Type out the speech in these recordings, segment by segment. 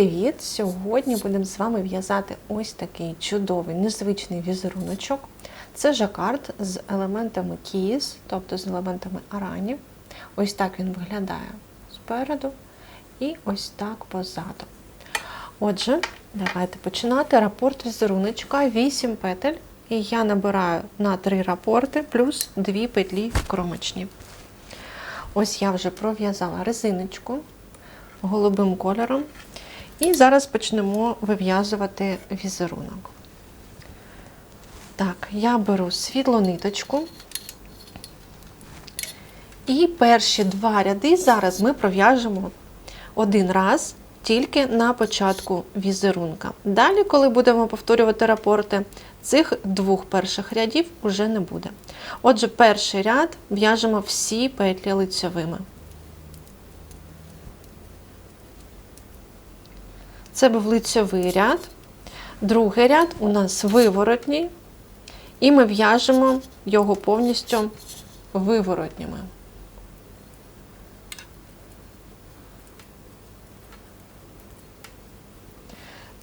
Привіт! Сьогодні будемо з вами в'язати ось такий чудовий незвичний візеруночок. Це жакард з елементами кіз, тобто з елементами арані. Ось так він виглядає спереду і ось так позаду. Отже, давайте починати. Рапорт візеруночка 8 петель. І я набираю на 3 рапорти плюс 2 петлі кромочні. Ось я вже пров'язала резиночку голубим кольором. І зараз почнемо вив'язувати візерунок. Так, я беру світлу ниточку. І перші два ряди зараз ми пров'яжемо один раз тільки на початку візерунка. Далі, коли будемо повторювати рапорти, цих двох перших рядів вже не буде. Отже, перший ряд в'яжемо всі петлі лицьовими. Це був лицьовий ряд. Другий ряд у нас виворотній, і ми в'яжемо його повністю виворотніми.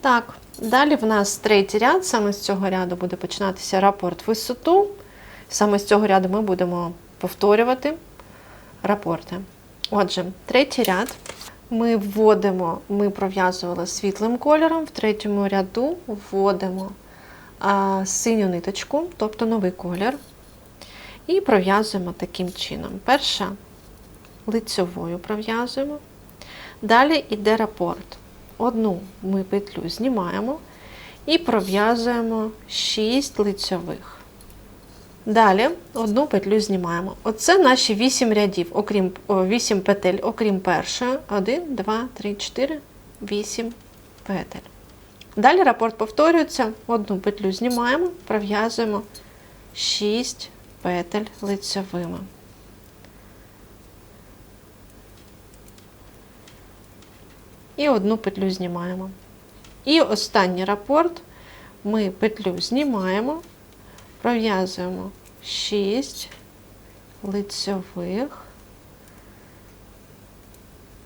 Так, далі в нас третій ряд, саме з цього ряду буде починатися рапорт висоту. Саме з цього ряду ми будемо повторювати рапорти. Отже, третій ряд ми вводимо, ми пров'язували світлим кольором, в третьому ряду вводимо а, синю ниточку, тобто новий колір, і пров'язуємо таким чином. Перша лицьовою пров'язуємо. Далі йде рапорт. Одну ми петлю знімаємо і пров'язуємо 6 лицьових. Далі одну петлю знімаємо. Оце наші 8 рядів, окрім 8 петель, окрім першої. 1, 2, 3, 4, 8 петель. Далі рапорт повторюється, одну петлю знімаємо, пров'язуємо 6 петель лицевими. І одну петлю знімаємо. І останній рапорт ми петлю знімаємо пров'язуємо 6 лицьових.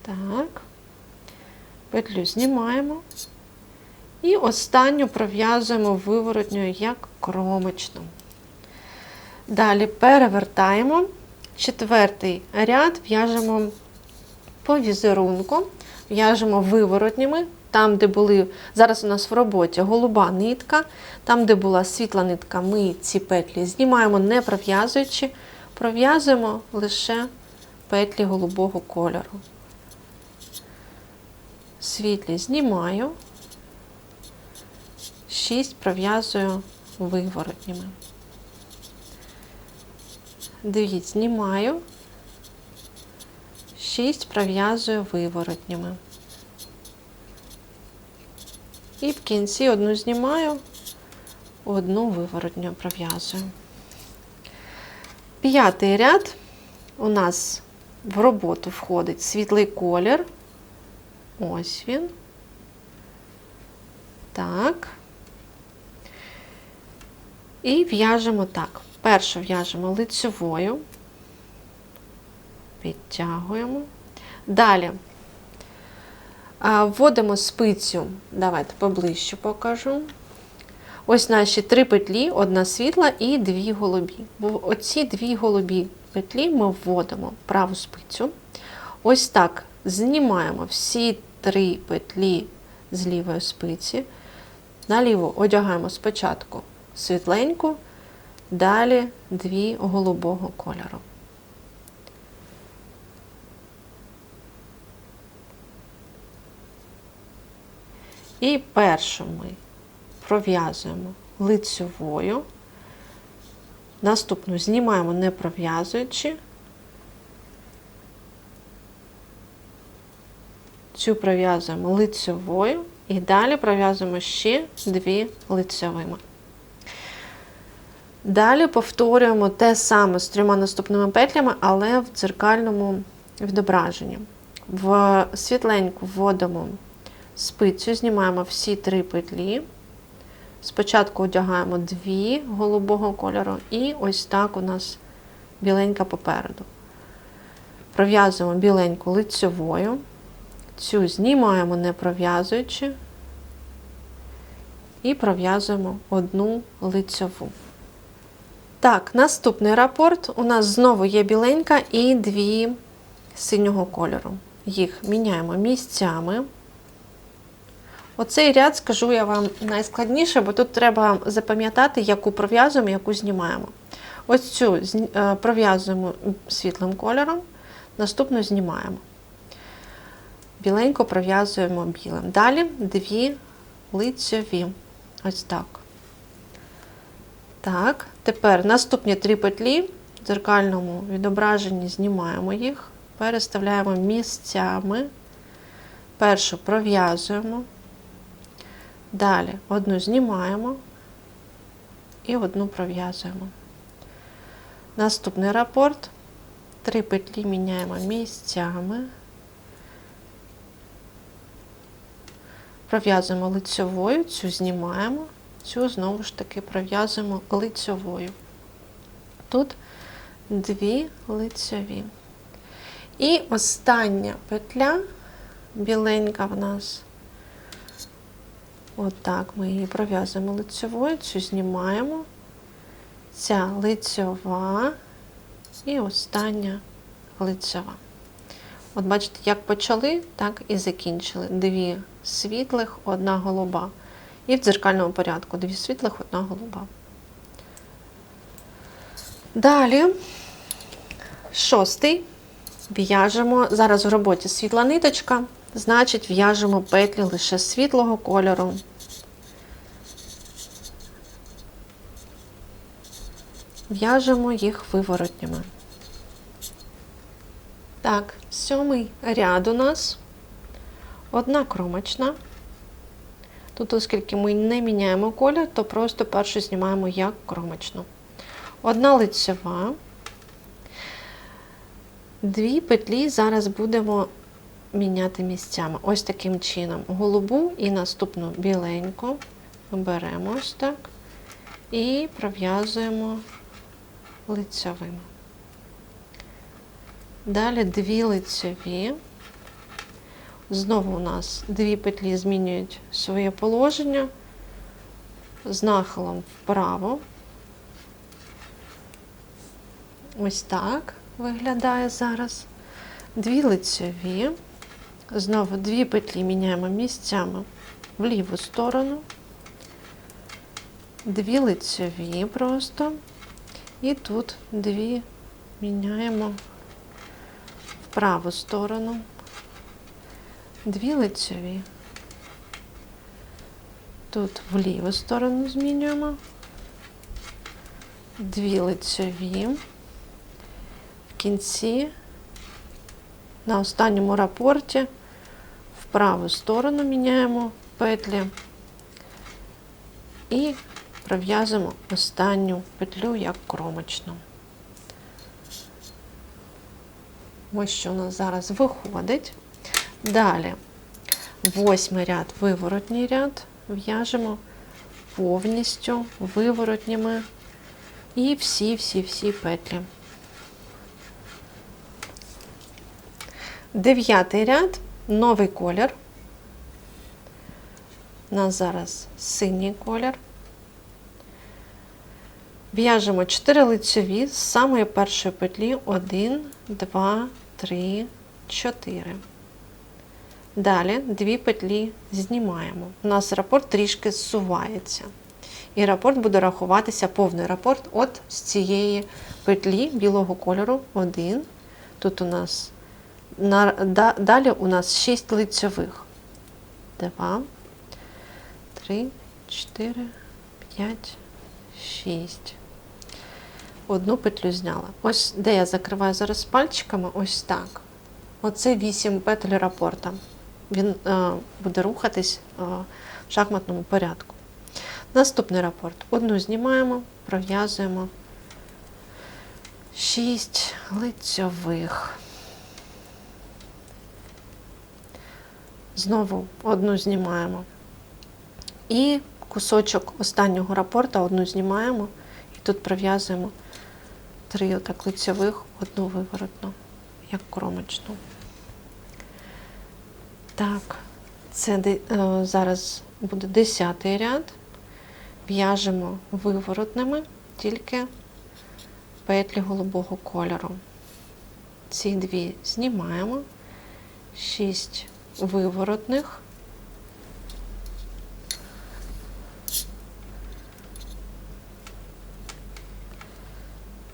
Так, петлю знімаємо. І останню пров'язуємо виворотньою як кромочну. Далі перевертаємо. Четвертий ряд в'яжемо по візерунку, в'яжемо виворотніми там, де були, зараз у нас в роботі голуба нитка, там, де була світла нитка, ми ці петлі знімаємо, не пров'язуючи, пров'язуємо лише петлі голубого кольору. Світлі знімаю, 6 пров'язую виворотніми. Дві знімаю, 6 пров'язую виворотніми. І в кінці одну знімаю, одну виворотню пров'язую. П'ятий ряд у нас в роботу входить світлий колір. Ось він. Так. І в'яжемо так. Першу в'яжемо лицевою, підтягуємо. Далі Вводимо спицю, давайте поближче покажу. Ось наші три петлі, одна світла і дві голубі. Бо оці дві голубі петлі ми вводимо праву спицю. Ось так знімаємо всі три петлі з лівої спиці. Наліво одягаємо спочатку світленьку, далі дві голубого кольору. І першу ми пров'язуємо лицьовою, наступну знімаємо не пров'язуючи, цю пров'язуємо лицьовою і далі пров'язуємо ще дві лицьовими. Далі повторюємо те саме з трьома наступними петлями, але в дзеркальному відображенні. В світленьку вводимо спицю знімаємо всі три петлі. Спочатку одягаємо дві голубого кольору, і ось так у нас біленька попереду. Пров'язуємо біленьку лицьовою. Цю знімаємо не пров'язуючи. І пров'язуємо одну лицьову. Так, наступний рапорт. У нас знову є біленька і дві синього кольору. Їх міняємо місцями. Оцей ряд, скажу я вам, найскладніше, бо тут треба запам'ятати, яку пров'язуємо, яку знімаємо. Ось цю е, пров'язуємо світлим кольором, наступну знімаємо. Біленько пров'язуємо білим. Далі дві лицьові. Ось так. Так, тепер наступні три петлі в дзеркальному відображенні знімаємо їх, переставляємо місцями. Першу пров'язуємо. Далі одну знімаємо і одну пров'язуємо. Наступний рапорт. Три петлі міняємо місцями. Пров'язуємо лицьовою, цю знімаємо, цю знову ж таки пров'язуємо лицьовою. Тут дві лицьові. І остання петля, біленька в нас. Отак ми її пров'язуємо лицьовою, цю знімаємо. Ця лицьова і остання лицьова. От бачите, як почали, так і закінчили. Дві світлих, одна голуба. І в дзеркальному порядку дві світлих, одна голуба. Далі, шостий. В'яжемо. Зараз в роботі світла ниточка, значить, в'яжемо петлі лише світлого кольору. В'яжемо їх виворотнями. Так, сьомий ряд у нас одна кромочна. Тут, оскільки ми не міняємо колір, то просто першу знімаємо як кромочну. Одна лицева. Дві петлі зараз будемо міняти місцями. Ось таким чином. Голубу і наступну біленьку беремо ось так і пров'язуємо лицевими. Далі дві лицеві. Знову у нас дві петлі змінюють своє положення з нахилом вправо. Ось так виглядає зараз. Дві лицеві. Знову дві петлі міняємо місцями в ліву сторону. Дві лицеві просто. І тут дві міняємо в праву сторону. Дві лицеві. Тут в ліву сторону змінюємо. Дві лицеві. В кінці на останньому рапорті в праву сторону міняємо петлі і пров'язуємо останню петлю як кромочну. Ось що у нас зараз виходить. Далі восьмий ряд, виворотній ряд, в'яжемо повністю виворотніми і всі-всі-всі петлі. Дев'ятий ряд, новий колір. У нас зараз синій колір. В'яжемо 4 лицеві з самої першої петлі 1, 2, 3, 4. Далі дві петлі знімаємо. У нас рапорт трішки зсувається. І рапорт буде рахуватися повний рапорт от з цієї петлі білого кольору 1. Тут у нас на, да, далі у нас 6 лицьових. 2, 3, 4, 5, 6. Одну петлю зняла. Ось де я закриваю зараз пальчиками, ось так. Оце 8 петель рапорта. Він е, буде рухатись е, в шахматному порядку. Наступний рапорт. Одну знімаємо, пров'язуємо 6 лицьових. Знову одну знімаємо. І кусочок останнього рапорта одну знімаємо і тут пров'язуємо три отак лицьових, одну виворотну, як кромочну. Так, це е, зараз буде десятий ряд. В'яжемо виворотними тільки петлі голубого кольору. Ці дві знімаємо, шість виворотних.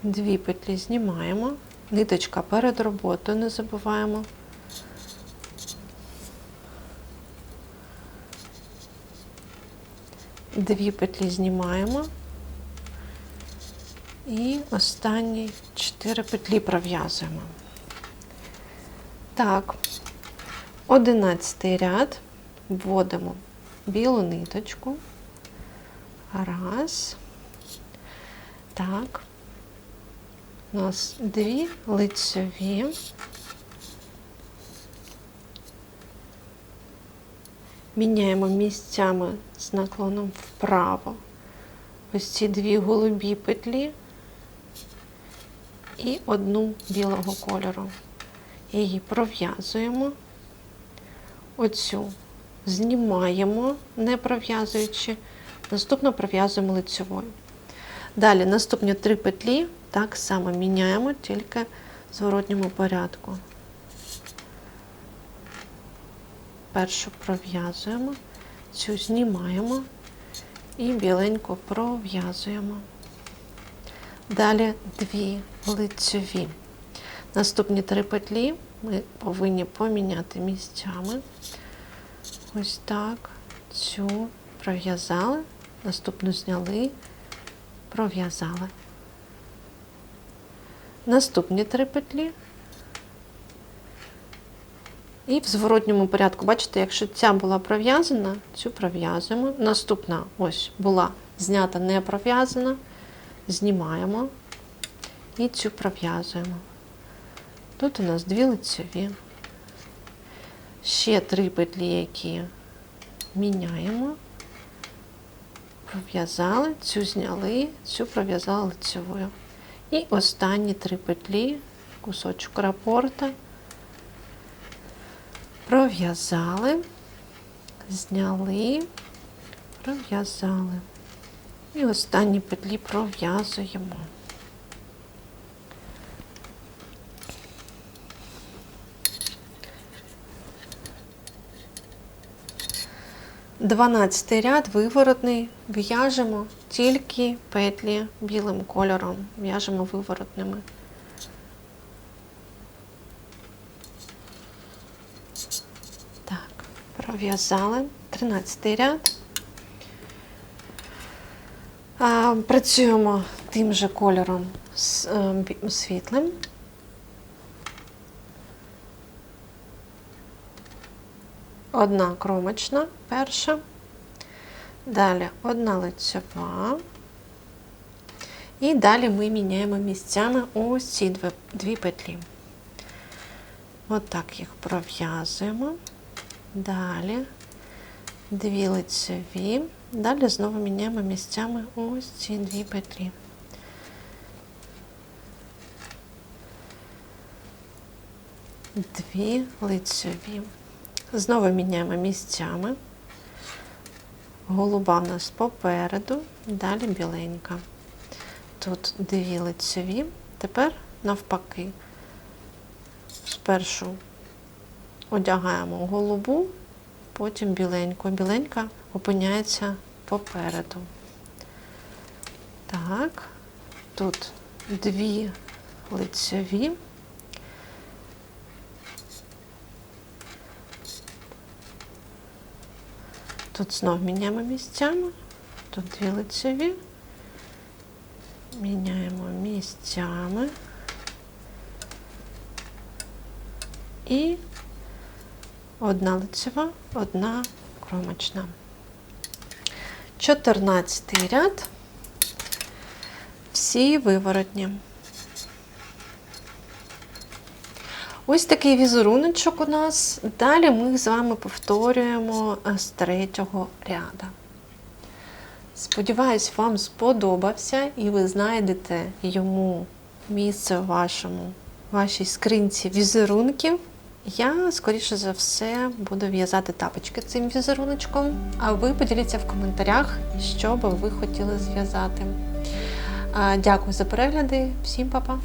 Дві петлі знімаємо, ниточка перед роботою не забуваємо. Дві петлі знімаємо. І останні 4 петлі пров'язуємо. Так, одинадцятий ряд вводимо білу ниточку. Раз. Так. У нас дві лицьові. Міняємо місцями з наклоном вправо. Ось ці дві голубі петлі і одну білого кольору. Її пров'язуємо, оцю знімаємо, не пров'язуючи, наступно пров'язуємо лицьовою. Далі наступні три петлі так само міняємо, тільки в зворотньому порядку. Першу пров'язуємо, цю знімаємо і біленьку пров'язуємо. Далі дві лицьові. Наступні три петлі ми повинні поміняти місцями. Ось так. Цю пров'язали, наступну зняли, пров'язали. Наступні три петлі. І в зворотньому порядку, бачите, якщо ця була пров'язана, цю пров'язуємо. Наступна ось була знята не пров'язана, знімаємо і цю пров'язуємо. Тут у нас дві лицеві. Ще три петлі, які міняємо. Пров'язали, цю зняли, цю пров'язали лицевою. І останні три петлі, кусочок рапорта. Пров'язали, зняли, пров'язали. І останні петлі пров'язуємо. Дванадцятий ряд виворотний. В'яжемо тільки петлі білим кольором. В'яжемо виворотними. Так, пров'язали. Тринадцятий ряд. Працюємо тим же кольором е, світлим. Одна кромочна перша. Далі одна лицьова. І далі ми міняємо місцями ось ці дві, дві петлі. Отак їх пров'язуємо. Далі дві лицеві. Далі знову міняємо місцями ось ці дві петлі. Дві лицеві. Знову міняємо місцями. Голуба в нас попереду, далі біленька. Тут дві лицеві. Тепер навпаки. Спершу одягаємо голубу, потім біленьку. Біленька опиняється попереду. Так, тут дві лицеві. Тут знов міняємо місцями. Тут дві лицеві. Міняємо місцями. І одна лицева, одна кромочна. 14 ряд. Всі виворотні. Ось такий візеруночок у нас. Далі ми з вами повторюємо е, з третього ряда. Сподіваюсь, вам сподобався і ви знайдете йому місце у вашому, вашій скринці візерунків Я, скоріше за все, буду в'язати тапочки цим візеруночком, а ви поділіться в коментарях, що би ви хотіли зв'язати. Дякую за перегляди, всім па-па!